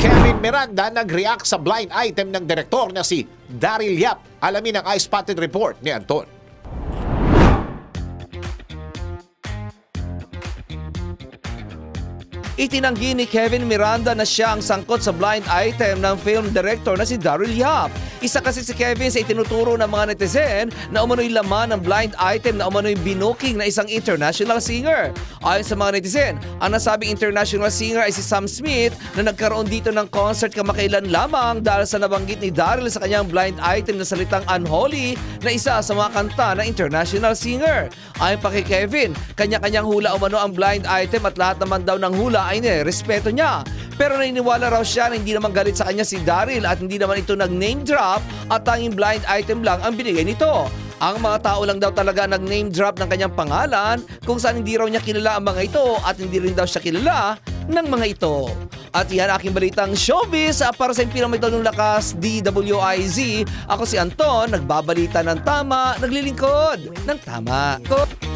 Kevin Miranda nag-react sa blind item ng direktor na si Daryl Yap. Alamin ang eye-spotted report ni Anton. Itinanggi ni Kevin Miranda na siya ang sangkot sa blind item ng film director na si Daryl Yap. Isa kasi si Kevin sa itinuturo ng mga netizen na umano'y laman ng blind item na umano'y binuking na isang international singer. Ayon sa mga netizen, ang nasabing international singer ay si Sam Smith na nagkaroon dito ng concert kamakailan lamang dahil sa nabanggit ni Daryl sa kanyang blind item na salitang unholy na isa sa mga kanta ng international singer. Ayon pa kay Kevin, kanya-kanyang hula umano ang blind item at lahat naman daw ng hula ay respeto niya. Pero naniniwala raw siya na hindi naman galit sa kanya si Daryl at hindi naman ito nag-name drop at tanging blind item lang ang binigay nito. Ang mga tao lang daw talaga nag-name drop ng kanyang pangalan kung saan hindi raw niya kilala ang mga ito at hindi rin daw siya kilala ng mga ito. At yan aking balitang showbiz Ah, para sa Impirang ng Lakas DWIZ. Ako si Anton, nagbabalita ng tama, naglilingkod ng tama. Ko-